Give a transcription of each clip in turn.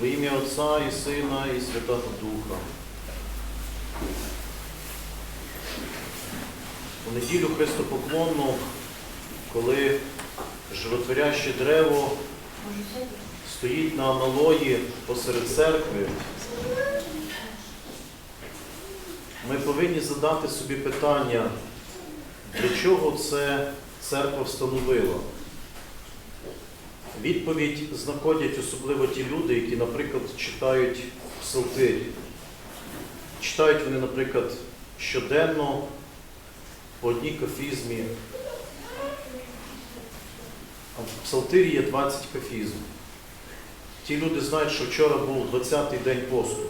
Во ім'я Отця і Сина, і Святого Духа. У неділю Христопоклонну, коли животворяще дерево стоїть на аналої посеред церкви, ми повинні задати собі питання, для чого це церква встановила. Відповідь знаходять особливо ті люди, які, наприклад, читають псалтирі. Читають вони, наприклад, щоденно по одній кафізмі. А в псалтирі є 20 кафізм. Ті люди знають, що вчора був 20-й день посту.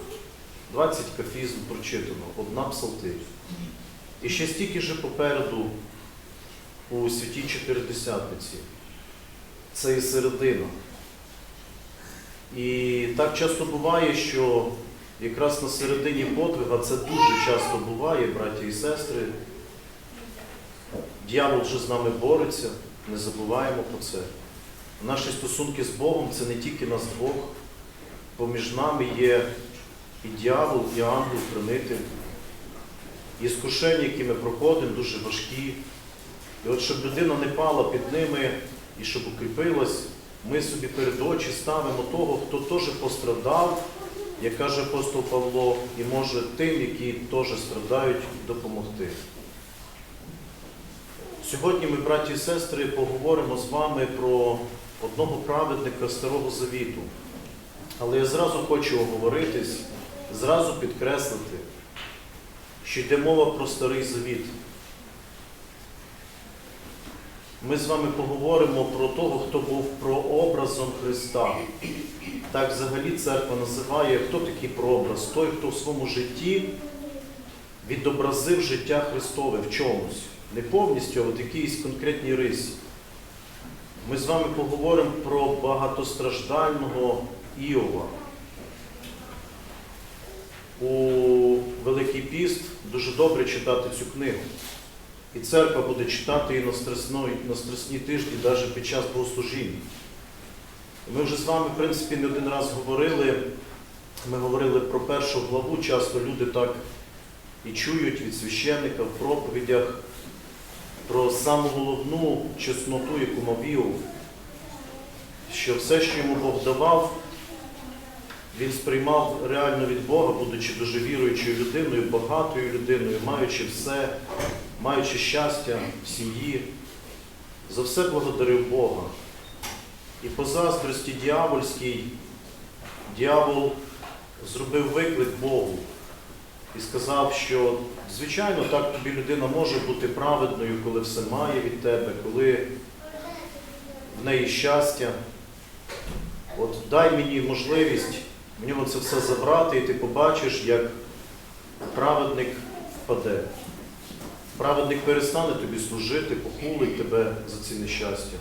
20 кафізм прочитано, одна псалтирь. І ще стільки же попереду у святій Чотиридесятниці. Це і середина. І так часто буває, що якраз на середині подвига це дуже часто буває, браті і сестри. Дьявол вже з нами бореться, не забуваємо про це. Наші стосунки з Богом це не тільки нас двох. Поміж нами є і дьявол, і ангел хранитель. І скушення, які ми проходимо, дуже важкі. І от щоб людина не пала під ними і щоб укріпилась, ми собі перед очі ставимо того, хто теж пострадав, як каже апостол Павло, і може тим, які теж страдають, допомогти. Сьогодні ми, браті і сестри, поговоримо з вами про одного праведника Старого Завіту. Але я зразу хочу оговоритись, зразу підкреслити, що йде мова про Старий Завіт. Ми з вами поговоримо про того, хто був прообразом Христа. Так взагалі церква називає, хто такий прообраз? Той, хто в своєму житті відобразив життя Христове в чомусь. Не повністю, а в якійсь конкретній рисі. Ми з вами поговоримо про багатостраждального Іова. У Великий Піст дуже добре читати цю книгу. І церква буде читати її на страсної, на страсні тижні, навіть під час богослужіння. Ми вже з вами, в принципі, не один раз говорили. Ми говорили про першу главу, часто люди так і чують від священника в проповідях про саму головну чесноту, яку мав Іов, що все, що йому Бог давав, він сприймав реально від Бога, будучи дуже віруючою людиною, багатою людиною, маючи все, маючи щастя в сім'ї, за все благодарив Бога. І по заздрості дьявольській, дьявол зробив виклик Богу і сказав, що, звичайно, так тобі людина може бути праведною, коли все має від тебе, коли в неї щастя. От дай мені можливість в нього це все забрати, і ти побачиш, як праведник впаде. Праведник перестане тобі служити, похулить тебе за ці нещастя.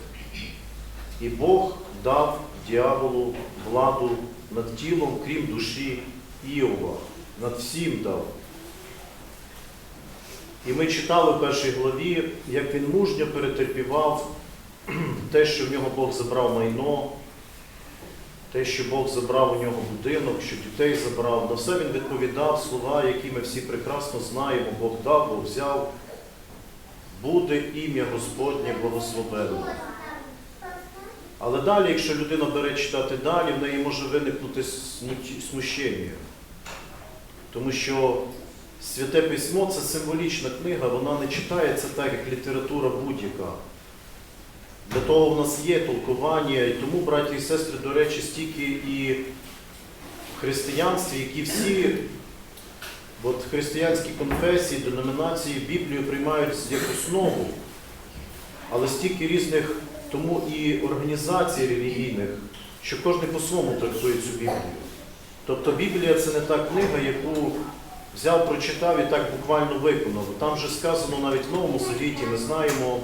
І Бог дав дьяволу владу над тілом, крім душі Іова. Над всім дав. І ми читали в першій главі, як він мужньо перетерпівав те, що в нього Бог забрав майно, те, що Бог забрав у нього будинок, що дітей забрав. На все він відповідав слова, які ми всі прекрасно знаємо, Бог дав, Бог взяв. Буде ім'я Господнє благословенне. Але далі, якщо людина бере читати далі, в неї може виникнути смущення. Тому що Святе Письмо це символічна книга, вона не читається так, як література будь-яка. Для того в нас є толкування, і тому, браті і сестри, до речі, стільки і в християнстві, які всі от, християнські конфесії, деномінації Біблію приймають як основу, але стільки різних тому і організацій релігійних, що кожен по-своєму трактує цю Біблію. Тобто Біблія це не та книга, яку взяв, прочитав і так буквально виконав. Там вже сказано навіть в Новому Завіті, ми знаємо,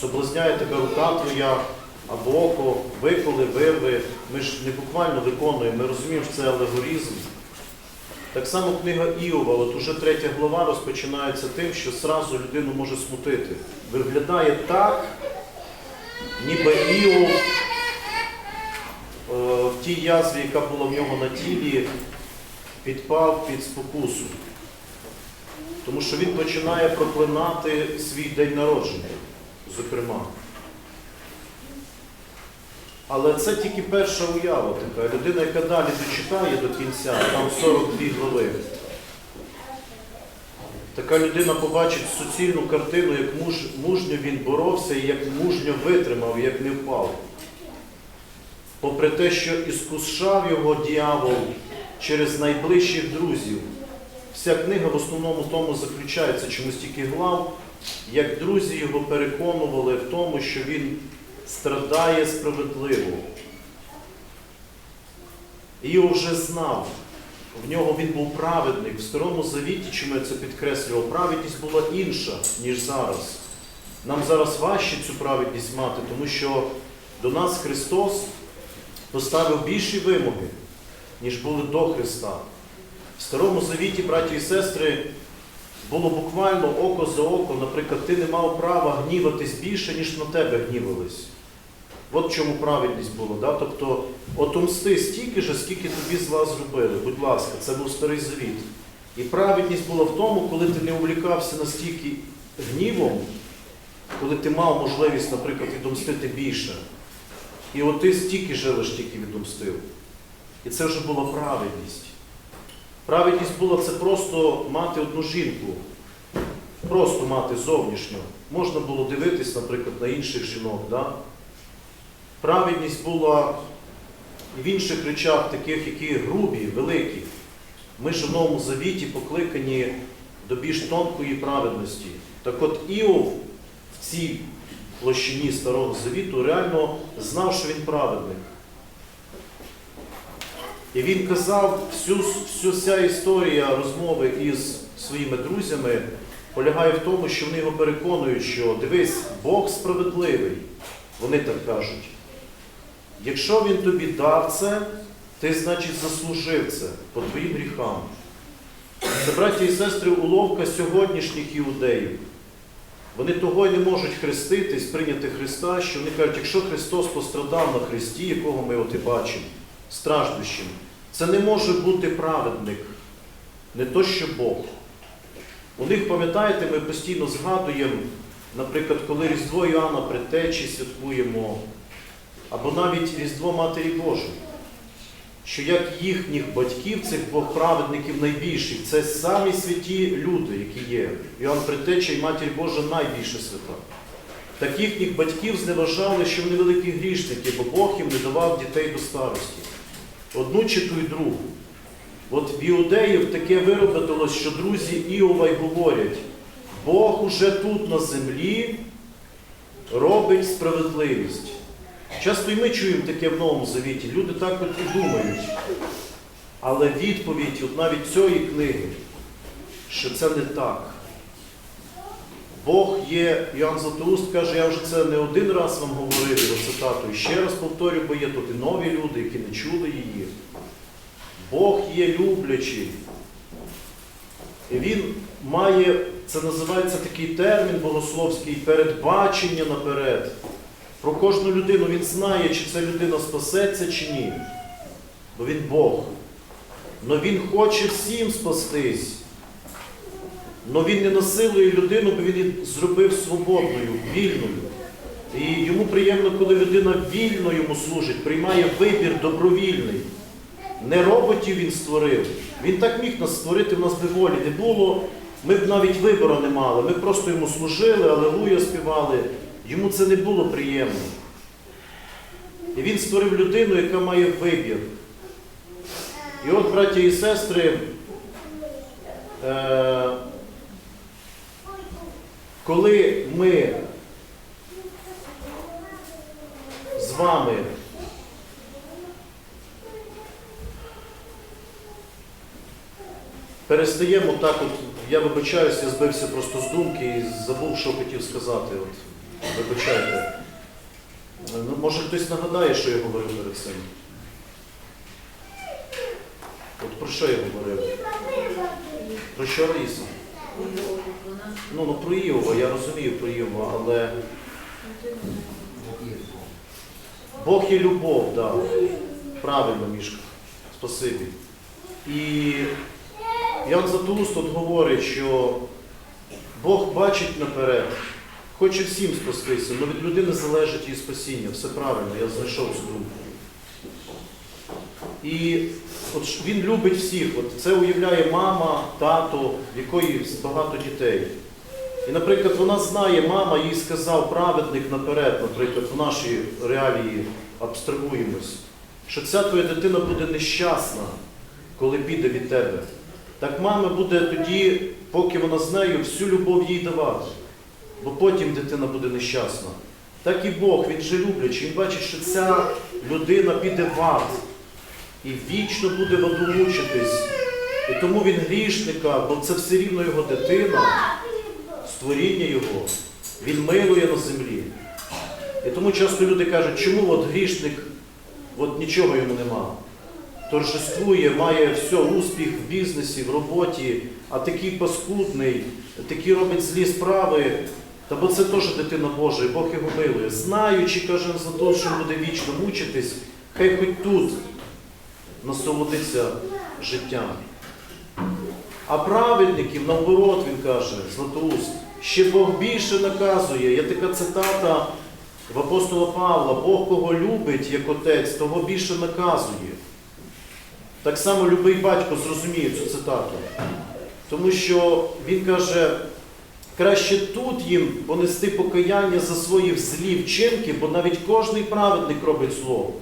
соблазняє тебе рука твоя або око, виколи, вирви. Ми ж не буквально виконуємо, ми розуміємо, що це алегоризм. Так само книга Іова, от уже третя глава розпочинається тим, що зразу людину може смутити. Виглядає так, ніби Іов в тій язві, яка була в нього на тілі, підпав під спокусу. Тому що він починає проклинати свій день народження, зокрема. Але це тільки перша уява така. Людина, яка далі дочитає до кінця, там 42 глави. Така людина побачить суцільну картину, як муж, мужньо він боровся і як мужньо витримав, як не впав. Попри те, що іскушав його діявол через найближчих друзів. Вся книга в основному тому заключається чомусь тільки глав, як друзі його переконували в тому, що він страдає справедливо. І його вже знав. В нього він був праведник. В Старому Завіті, чому я це підкреслював, праведність була інша, ніж зараз. Нам зараз важче цю праведність мати, тому що до нас Христос поставив більші вимоги, ніж були до Христа. В Старому Завіті, браті і сестри, було буквально око за око, наприклад, ти не мав права гніватись більше, ніж на тебе гнівались. От чому праведність була. Да? Тобто отомсти стільки ж, скільки тобі з вас зробили. Будь ласка, це був старий завіт. І праведність була в тому, коли ти не увлікався настільки гнівом, коли ти мав можливість, наприклад, відомстити більше. І от ти стільки жилиш, тільки відомстив. І це вже була праведність. Праведність була це просто мати одну жінку, просто мати зовнішню. Можна було дивитись, наприклад, на інших жінок. Да? Праведність була в інших речах, таких, які грубі, великі. Ми ж в Новому Завіті покликані до більш тонкої праведності. Так от Іов в цій площині Старого Завіту реально знав, що він праведник. І він казав, всю, всю ця історія розмови із своїми друзями полягає в тому, що вони його переконують, що дивись, Бог справедливий. Вони так кажуть. Якщо він тобі дав це, ти, значить, заслужив це по твоїм гріхам. Це, браті і сестри, уловка сьогоднішніх іудеїв. Вони того й не можуть хреститись, прийняти Христа, що вони кажуть, якщо Христос пострадав на Христі, якого ми от і бачимо, страждущим, це не може бути праведник, не то що Бог. У них, пам'ятаєте, ми постійно згадуємо, наприклад, коли Різдво Іоанна Предтечі святкуємо, або навіть Різдво Матері Божої, що як їхніх батьків, цих двох праведників найбільших, це самі святі люди, які є. Іоанн Предтеча і Матір Божа найбільше свята. Так їхніх батьків зневажали, що вони великі грішники, бо Бог їм не давав дітей до старості. Одну чи ту й другу. От в іудеїв таке виробилось, що друзі Іова й говорять, Бог уже тут на землі робить справедливість. Часто і ми чуємо таке в Новому Завіті, люди так от і думають. Але відповідь от навіть цієї книги, що це не так. Бог є, Іоанн Златоуст каже, я вже це не один раз вам говорив його цитату, і ще раз повторю, бо є тут і нові люди, які не чули її. Бог є люблячий. І він має, це називається такий термін богословський, передбачення наперед. Про кожну людину він знає, чи ця людина спасеться, чи ні. Бо він Бог. Но він хоче всім спастись. Но він не насилує людину, бо він її зробив свободною, вільною. І йому приємно, коли людина вільно йому служить, приймає вибір добровільний. Не роботів він створив. Він так міг нас створити, в нас би волі не було. Ми б навіть вибору не мали. Ми просто йому служили, алелуя співали. Йому це не було приємно. І він створив людину, яка має вибір. І от, браті і сестри, е- коли ми з вами перестаємо так, от, я вибачаюсь, я збився просто з думки і забув, що хотів сказати. От, вибачайте. Ну, може хтось нагадає, що я говорив перед цим? От про що я говорив? Про що Раїса? Ну, ну про Іова, я розумію про Іова, але Бог є любов. Да. Правильно, Мішка. Спасибі. І Ян Златоуст тут говорить, що Бог бачить наперед, хоче всім спастися, але від людини залежить її спасіння. Все правильно, я знайшов цю думку. І от він любить всіх. От це уявляє мама, тато, в якої багато дітей. І, наприклад, вона знає, мама їй сказав праведник наперед, наприклад, в нашій реалії абстрагуємось, що ця твоя дитина буде нещасна, коли піде від тебе. Так мама буде тоді, поки вона з нею, всю любов їй давати. Бо потім дитина буде нещасна. Так і Бог, він же люблячий, він бачить, що ця людина піде в ад і вічно буде в аду мучитись. І тому він грішника, бо це все рівно його дитина, створіння його, він милує на землі. І тому часто люди кажуть, чому от грішник, от нічого йому нема. Торжествує, має все, успіх в бізнесі, в роботі, а такий паскудний, такий робить злі справи. Та бо це теж дитина Божа, і Бог його милує. Знаючи, каже, за те, що буде вічно мучитись, хай хоч тут насолодиться життям. А праведників, наоборот, він каже, Златоуст, ще Бог більше наказує. Є така цитата в апостола Павла, Бог кого любить як отець, того більше наказує. Так само любий батько зрозуміє цю цитату. Тому що він каже, краще тут їм понести покаяння за свої злі вчинки, бо навіть кожний праведник робить зло.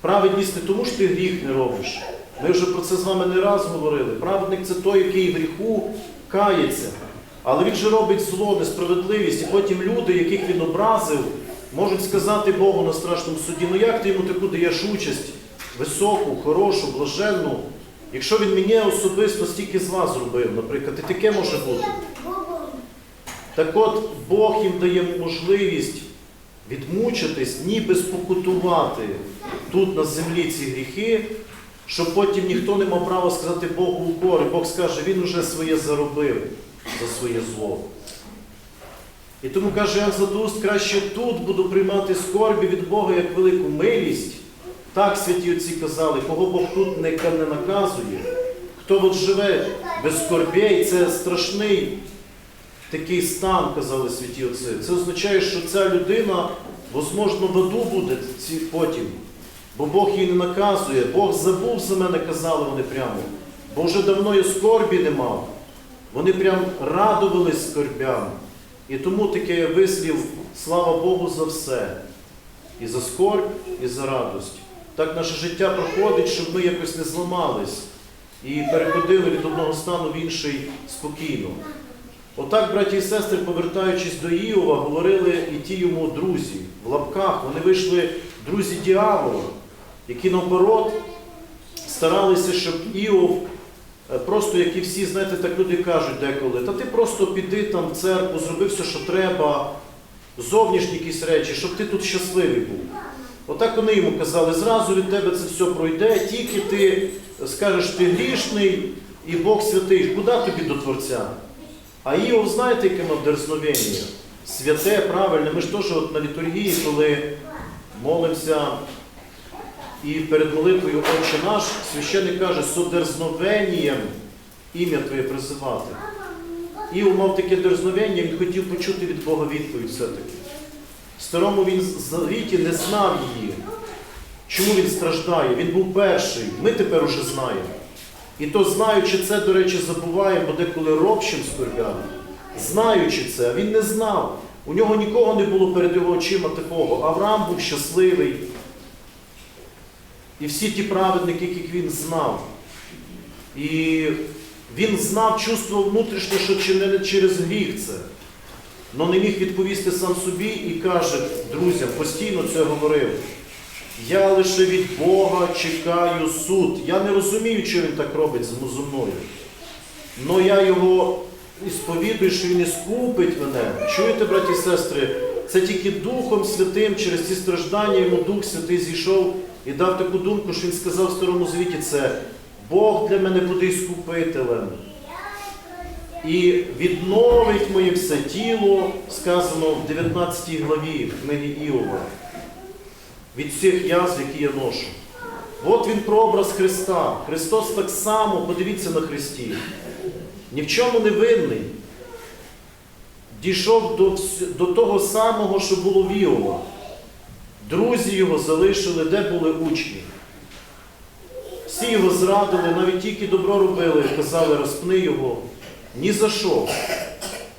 Праведність не тому, що ти гріх не робиш. Ми вже про це з вами не раз говорили. Праведник це той, який в гріху кається. Але він же робить зло, несправедливість, і потім люди, яких він образив, можуть сказати Богу на страшному суді, ну як ти йому таку даєш участь, високу, хорошу, блаженну, якщо він мені особисто стільки зла зробив, наприклад, і таке може бути. Так от Бог їм дає можливість відмучитись, ніби спокутувати тут на землі ці гріхи, щоб потім ніхто не мав права сказати Богу укор. І Бог скаже, він уже своє заробив за своє зло. І тому каже Ян Златоуст, краще тут буду приймати скорбі від Бога як велику милість. Так святі отці казали, кого Бог тут не, наказує. Хто от живе без скорбей, це страшний такий стан, казали святі отці. Це означає, що ця людина, можливо, в аду буде потім. Бо Бог її не наказує, Бог забув за мене, казали вони прямо. Бо вже давно я скорбі не мав. Вони прям радувались скорбям. І тому таке вислів, слава Богу за все. І за скорбь, і за радость. Так наше життя проходить, щоб ми якось не зламались і переходили від одного стану в інший спокійно. Отак, браті і сестри, повертаючись до Іова, говорили і ті йому друзі в лапках. Вони вийшли друзі діявола, які наоборот старалися, щоб Іов, просто як і всі, знаєте, так люди кажуть деколи, та ти просто піди там в церкву, зроби все, що треба, зовнішні якісь речі, щоб ти тут щасливий був. Отак вони йому казали, зразу від тебе це все пройде, тільки ти скажеш, ти грішний і Бог святий, куди тобі до Творця? А Іов, знаєте, яке мав дерзновення? Святе, правильне. Ми ж теж от на літургії, коли молимося і перед молитвою Отче наш, священник каже, з дерзновенням ім'я Твоє призивати. Іов мав таке дерзновення, він хотів почути від Бога відповідь все-таки. В старому він завіті не знав її. Чому він страждає? Він був перший. Ми тепер уже знаємо. І то знаючи це, до речі, забуваємо, бо деколи робчим скорбями. Знаючи це, він не знав. У нього нікого не було перед його очима такого. Авраам був щасливий. І всі ті праведники, яких він знав. І він знав чувство внутрішнє, що чи не через гріх це. Но не міг відповісти сам собі і каже друзям, постійно це говорив. Я лише від Бога чекаю суд. Я не розумію, що він так робить зо мною. Но я його сповідую, що він іскупить мене. Чуєте, браті і сестри, це тільки Духом Святим через ці страждання йому Дух Святий зійшов і дав таку думку, що він сказав в Старому Завіті це. Бог для мене буде іскупителем. І відновить моє все тіло, сказано в 19 главі книги Іова від всіх язв, які я ношу. От він прообраз Христа. Христос так само, подивіться на Христі, ні в чому не винний. Дійшов до, до того самого, що було в Іова. Друзі його залишили, де були учні. Всі його зрадили, навіть тільки добро робили, казали, розпни його. Ні за що.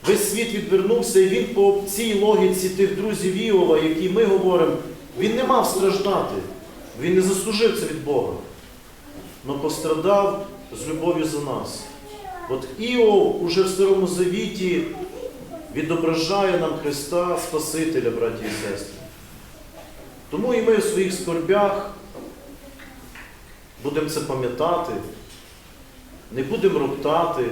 Весь світ відвернувся, і він по цій логіці тих друзів Іова, які ми говоримо, він не мав страждати. Він не заслужив це від Бога. але пострадав з любов'ю за нас. От Іов уже в Старому Завіті відображає нам Христа Спасителя, браті і сестри. Тому і ми в своїх скорбях будемо це пам'ятати, не будемо роптати.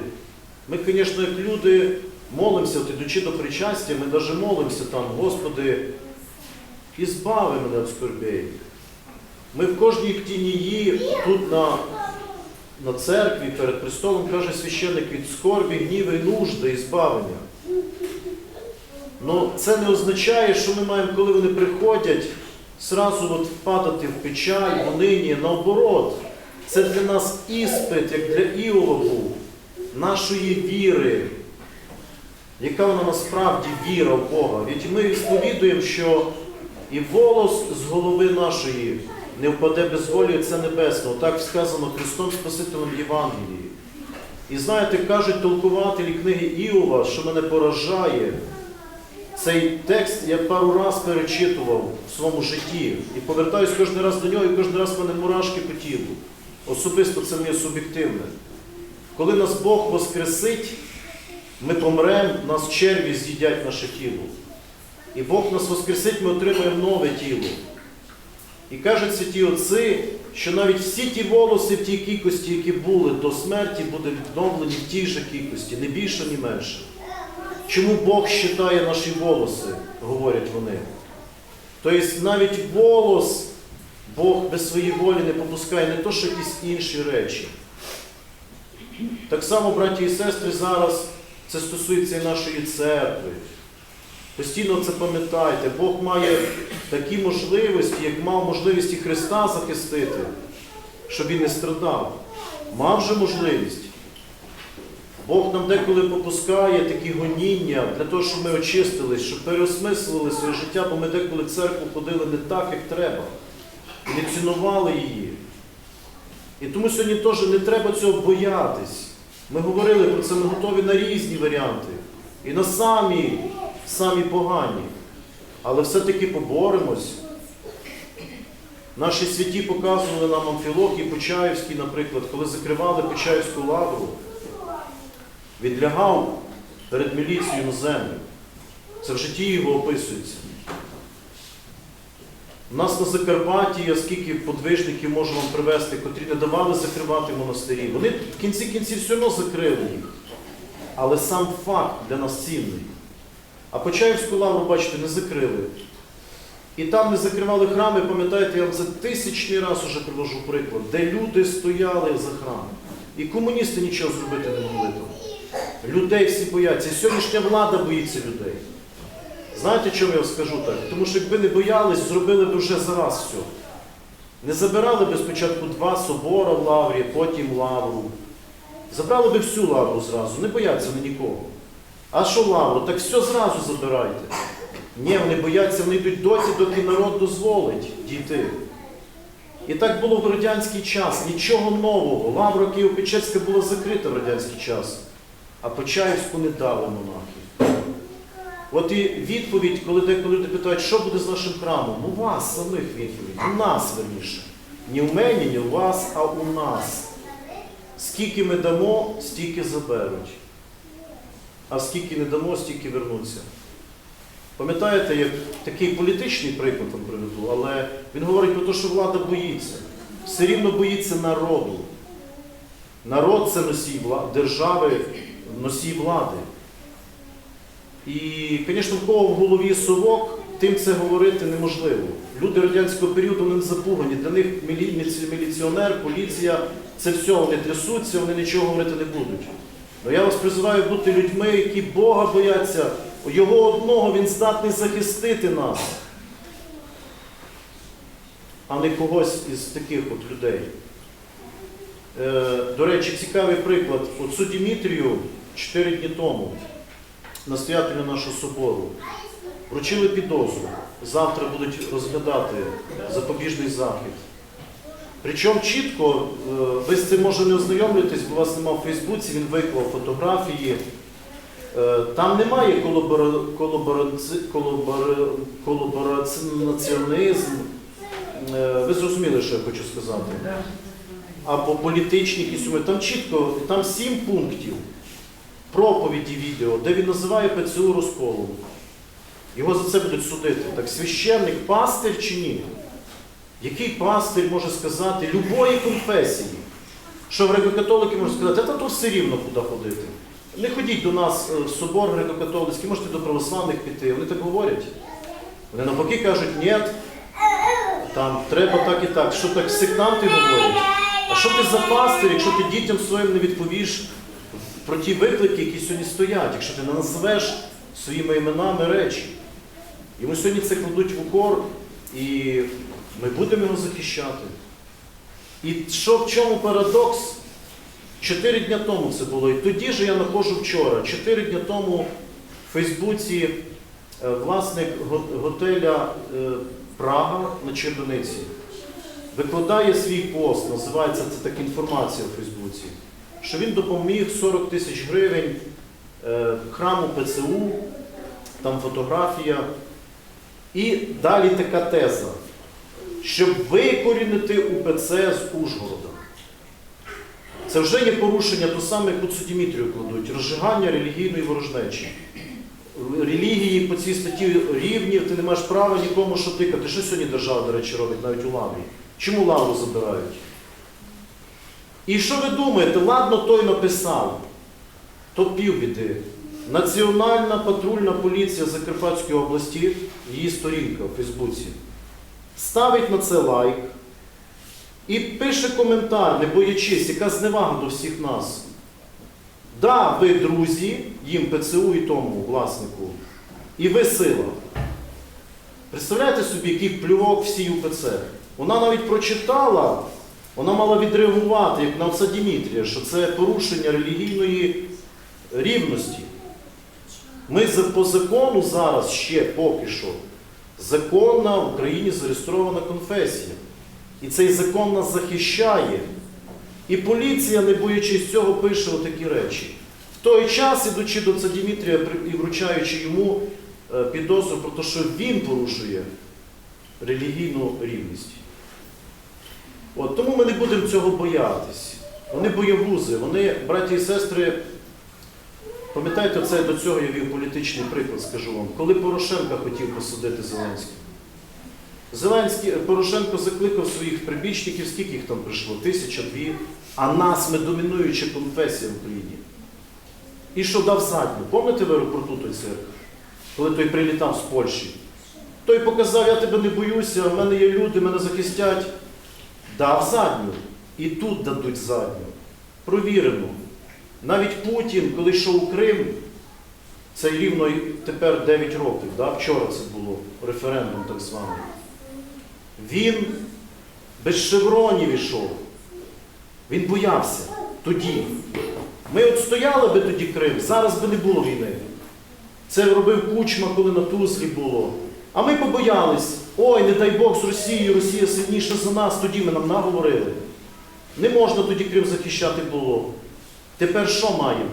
Ми, звісно, як люди молимося, от ідучи до причастя, ми навіть молимося там, Господи, і збави мене від скорбей. Ми в кожній ктінії тут на, на церкві перед престолом каже священник від скорбі, гніви, нужди і збавлення. Ну це не означає, що ми маємо, коли вони приходять, сразу от впадати в печаль, в унині, наоборот. Це для нас іспит, як для Іова нашої віри. Яка вона насправді віра в Бога? Ведь ми сповідуємо, що і волос з голови нашої не впаде без волі Отця Небесного. Так сказано Христом Спасителем Євангелії. І знаєте, кажуть толкувателі книги Іова, що мене поражає. Цей текст я пару раз перечитував в своєму житті і повертаюсь кожен раз до нього, і кожен раз в мене мурашки по тілу. Особисто це моє суб'єктивне. Коли нас Бог воскресить, ми помремо, нас черві з'їдять наше тіло. І Бог нас воскресить, ми отримаємо нове тіло. І кажуть святі отці, що навіть всі ті волоси в тій кількості, які були до смерті, будуть відновлені в тій же кількості, не більше, ні менше. Чому Бог щитає наші волоси, говорять вони. Тобто навіть волос Бог без своєї волі не попускає, не то, що якісь інші речі. Так само, браті і сестри, зараз це стосується і нашої церкви. Постійно це пам'ятайте, Бог має такі можливості, як мав можливість і Христа захистити, щоб він не страдав. Мав же можливість. Бог нам деколи попускає такі гоніння для того, щоб ми очистились, щоб переосмислили своє життя, бо ми деколи в церкву ходили не так, як треба. І не цінували її. І тому сьогодні теж не треба цього боятись. Ми говорили про це, ми готові на різні варіанти. І на самі, самі погані. Але все-таки поборемось. Наші святі показували нам Амфілохій Почаївський, наприклад, коли закривали Почаївську лавру, він лягав перед міліцією на землю. Це в житті його описується. У нас на Закарпатті, я скільки подвижників можу вам привезти, котрі не давали закривати монастирі. Вони в кінці кінців все одно закрили їх. Але сам факт для нас цінний. А Почаївську лавру, бачите, не закрили. І там не закривали храми, пам'ятаєте, я вам за тисячний раз уже привожу приклад, де люди стояли за храм. І комуністи нічого зробити не могли там. Людей всі бояться. І сьогоднішня влада боїться людей. Знаєте, чому я вам скажу так? Тому що якби не боялись, зробили б вже зараз все. Не забирали би спочатку два собора в лаврі, потім лавру. Забрали би всю лавру зразу, не бояться вони нікого. А що лавру? Так все зразу забирайте. Ні, вони бояться, вони йдуть доті, доки народ дозволить дійти. І так було в радянський час, нічого нового. Лавра Києво-Печерська була закрита в радянський час, а Почаївську не дали монахи. От і відповідь, коли деколи люди питають, що буде з нашим храмом? У вас самих відповідь, у нас верніше. Не у мені, не у вас, а у нас. Скільки ми дамо, стільки заберуть. А скільки не дамо, стільки вернуться. Пам'ятаєте, як такий політичний приклад вам приведу, але він говорить про те, що влада боїться. Все рівно боїться народу. Народ це носій держави, носій влади. І, звісно, в кого в голові совок, тим це говорити неможливо. Люди радянського періоду вони запугані. Для них мілі- міліці- міліціонер, поліція це все, вони трясуться, вони нічого говорити не будуть. Но я вас призиваю бути людьми, які Бога бояться. Його одного Він здатний захистити нас. а не когось із таких от людей. Е, До речі, цікавий приклад. От судді 4 дні тому, настоятелю нашого собору, вручили підозру. Завтра будуть розглядати запобіжний захід. Причому чітко, е, ви з цим може не ознайомлюєтесь, бо у вас немає в Фейсбуці, він виклав фотографії. Е, Там немає колабора- колабораціонізм. Е, Ви зрозуміли, що я хочу сказати. Або політичні якісь. Там чітко, там сім пунктів проповіді відео, де він називає ПЦУ розколом. Його за це будуть судити. Так священник, пастир чи ні? Який пастир може сказати любої конфесії, що греко-католики можуть сказати, та то все рівно куди ходити. Не ходіть до нас е, в собор греко-католицький, можете до православних піти. Вони так говорять. Вони навпаки кажуть, ні, там треба так і так. Що так сектанти говорять? А що ти за пастир, якщо ти дітям своїм не відповіш про ті виклики, які сьогодні стоять, якщо ти не назвеш своїми іменами речі? Йому сьогодні це кладуть в укор, і ми будемо його захищати. І що в чому парадокс? Чотири дня тому це було. І тоді ж я знаходжу вчора. Чотири дня тому в Фейсбуці е, власник готеля е, Прага на Чердониці викладає свій пост, називається це так інформація в Фейсбуці, що він допоміг 40 тисяч гривень е, храму ПЦУ, там фотографія. І далі така теза, щоб викорінити УПЦ з Ужгорода. Це вже є порушення то саме, як у судді Дмитрію кладуть, розжигання релігійної ворожнечі. Релігії по цій статті рівні, ти не маєш права нікому що тикати. Що сьогодні держава, до речі, робить навіть у лаврі? Чому лавру забирають? І що ви думаєте, ладно, той написав, то півбіди. Національна патрульна поліція Закарпатської області, її сторінка в Фейсбуці, ставить на це лайк і пише коментар, не боячись, яка зневага до всіх нас. Да, ви друзі, їм ПЦУ і тому власнику, і ви сила. Представляєте собі, який плювок всій УПЦ? Вона навіть прочитала, вона мала відреагувати, як на отця Дімітрія, що це порушення релігійної рівності. Ми по закону зараз ще поки що законна в Україні зареєстрована конфесія. І цей закон нас захищає. І поліція, не боячись цього, пише отакі речі. В той час, ідучи до Дмитрія і вручаючи йому е, підозру про те, що він порушує релігійну рівність. От, тому ми не будемо цього боятись. Вони боягузи, вони, браті і сестри, пам'ятаєте, це до цього я вів політичний приклад, скажу вам. Коли Порошенка хотів посадити Зеленський. Зеленський Порошенко закликав своїх прибічників, скільки їх там прийшло? Тисяча, дві. А нас ми домінуюча конфесія в Україні. І що дав задню? Пам'ятаєте в аеропорту той цирк? Коли той прилітав з Польщі? Той показав, я тебе не боюся, в мене є люди, мене захистять. Дав задню. І тут дадуть задню. Провірено. Навіть Путін, коли йшов у Крим, це рівно тепер 9 років, да? вчора це було, референдум так званий. Він без шевронів ішов. Він боявся тоді. Ми от стояли би тоді Крим, зараз би не було війни. Це робив Кучма, коли на Тузлі було. А ми побоялись, ой, не дай Бог з Росією, Росія сильніша за нас, тоді ми нам наговорили. Не можна тоді Крим захищати було. Тепер що маємо?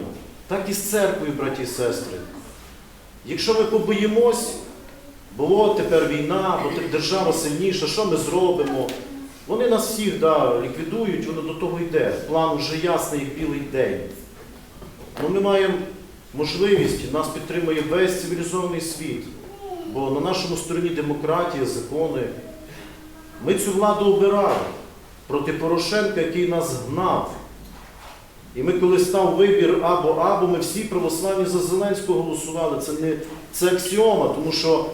Так і з церквою, браті і сестри. Якщо ми побоїмось, було тепер війна, бо держава сильніша, що ми зробимо? Вони нас всіх да, ліквідують, воно до того йде. План вже ясний, як білий день. Ну, ми маємо можливість, нас підтримує весь цивілізований світ. Бо на нашому стороні демократія, закони. Ми цю владу обирали проти Порошенка, який нас гнав. І ми, коли став вибір або або, ми всі православні за Зеленського голосували. Це не це аксіома, тому що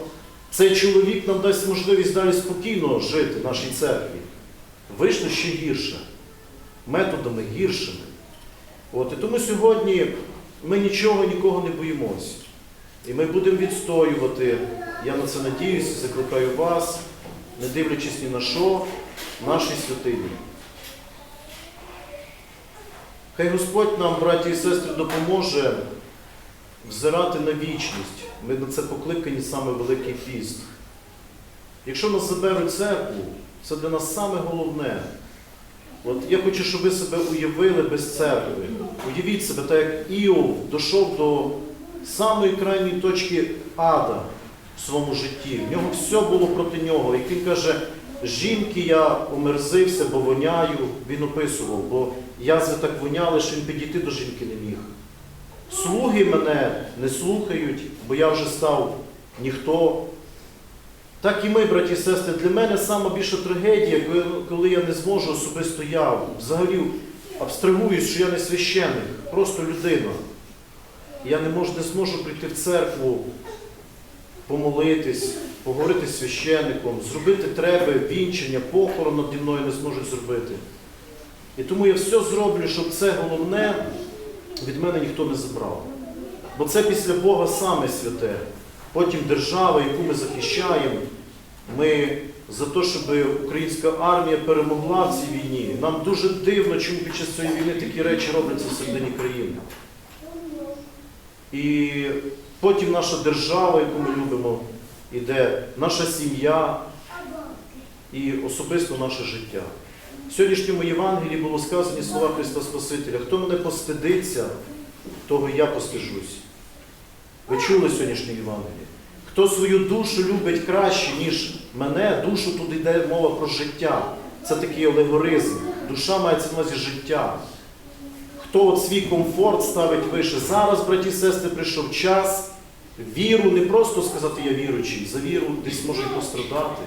цей чоловік нам дасть можливість далі спокійно жити в нашій церкві. Вийшло ще гірше, методами гіршими. От, і тому сьогодні ми нічого нікого не боїмося. І ми будемо відстоювати, я на це надіюся, закликаю вас, не дивлячись ні на що, нашій святині. Хай Господь нам, браті і сестри, допоможе взирати на вічність. Ми на це покликані саме Великий Піст. Якщо нас заберуть церкву, це для нас саме головне. От я хочу, щоб ви себе уявили без церкви. Уявіть себе, так як Іов дійшов до самої крайньої точки ада в своєму житті. В нього все було проти нього. Як він каже, жінки я омерзився, бо воняю, він описував, бо язви так воняли, що він підійти до жінки не міг. Слуги мене не слухають, бо я вже став ніхто. Так і ми, браті і сестри, для мене сама більша трагедія, коли- коли я не зможу особисто я, взагалі абстрагуюсь, що я не священник, просто людина. Я не можу, не зможу прийти в церкву, помолитись, поговорити з священником, зробити треба, вінчення, похорон наді мною не зможуть зробити. І тому я все зроблю, щоб це головне від мене ніхто не забрав. Бо це після Бога саме святе. Потім держава, яку ми захищаємо, ми за те, щоб українська армія перемогла в цій війні. Нам дуже дивно, чому під час цієї війни такі речі робляться всередині країни. І потім наша держава, яку ми любимо, іде наша сім'я і особисто наше життя. В сьогоднішньому Євангелії було сказані слова Христа Спасителя. Хто мене постидиться, того я постижусь. Ви чули сьогоднішнє Євангеліє? Хто свою душу любить краще, ніж мене, душу тут йде мова про життя. Це такий алегоризм. Душа мається на увазі життя. Хто свій комфорт ставить вище. Зараз, браті і сестри, прийшов час віру не просто сказати я віруючий, за віру десь може й пострадати.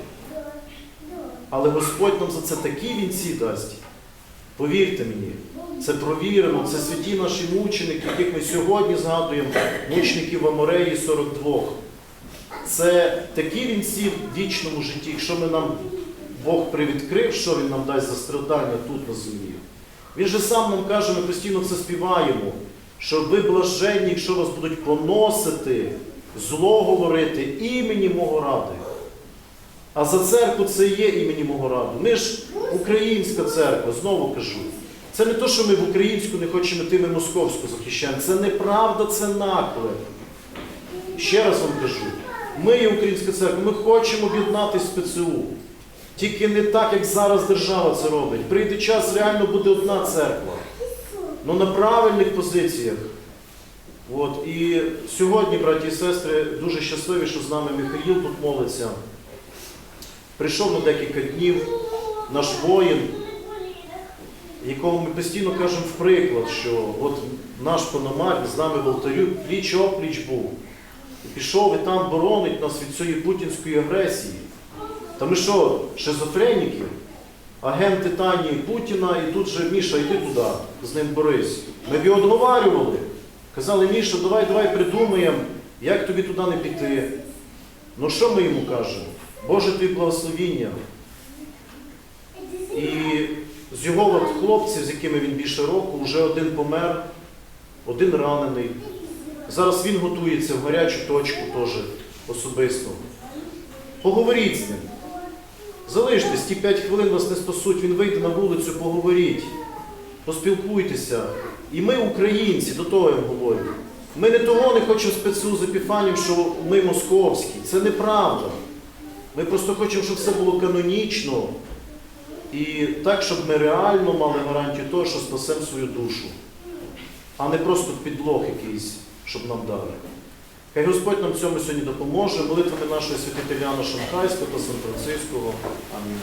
Але Господь нам за це такі вінці дасть. Повірте мені, це провірено, це святі наші мученики, яких ми сьогодні згадуємо, мучеників Амореї 42. Це такі вінці в вічному житті, якщо ми нам Бог привідкрив, що Він нам дасть за страдання тут на землі. Він же сам нам каже, ми постійно це співаємо, що ви блаженні, якщо вас будуть поносити, зло говорити імені мого ради. А за церкву це є імені мого раду. Ми ж українська церква, знову кажу. Це не те, що ми в українську не хочемо йти, ми московську захищаємо. Це неправда, це наклеп. Ще раз вам кажу, ми є українська церква, ми хочемо об'єднатися з ПЦУ. Тільки не так, як зараз держава це робить. Прийде час, реально буде одна церква. Ну на правильних позиціях. От. І сьогодні, браті і сестри, дуже щасливі, що з нами Михаїл тут молиться. Прийшов на декілька днів наш воїн, якому ми постійно кажемо в приклад, що от наш пономар з нами в алтарю пліч опліч був. І пішов і там боронить нас від цієї путінської агресії. Та ми що, шизофреніки? Агенти Тані Путіна, і тут же Міша, йди туди, з ним борись. Ми б його договарювали. Казали, Міша, давай, давай придумаємо, як тобі туди не піти. Ну що ми йому кажемо? Боже твій благословіння. І з його от хлопців, з якими він більше року, вже один помер, один ранений. Зараз він готується в гарячу точку теж особисто. Поговоріть з ним. Залиштесь, ті 5 хвилин вас не спасуть, він вийде на вулицю, поговоріть, поспілкуйтеся. І ми, українці, до того я говорю. Ми не того не хочемо спецу з Епіфанієм, що ми московські. Це неправда. Ми просто хочемо, щоб все було канонічно і так, щоб ми реально мали гарантію того, що спасемо свою душу, а не просто підлог якийсь, щоб нам дали. Хай Господь нам цьому сьогодні допоможе, молитвами нашої святителяна Шанхайського та Сан Франциского. Амінь.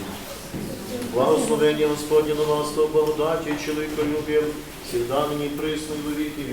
Благословення Господні на вас, благодаті, чоловіколюбів, всегда мені присно до віків.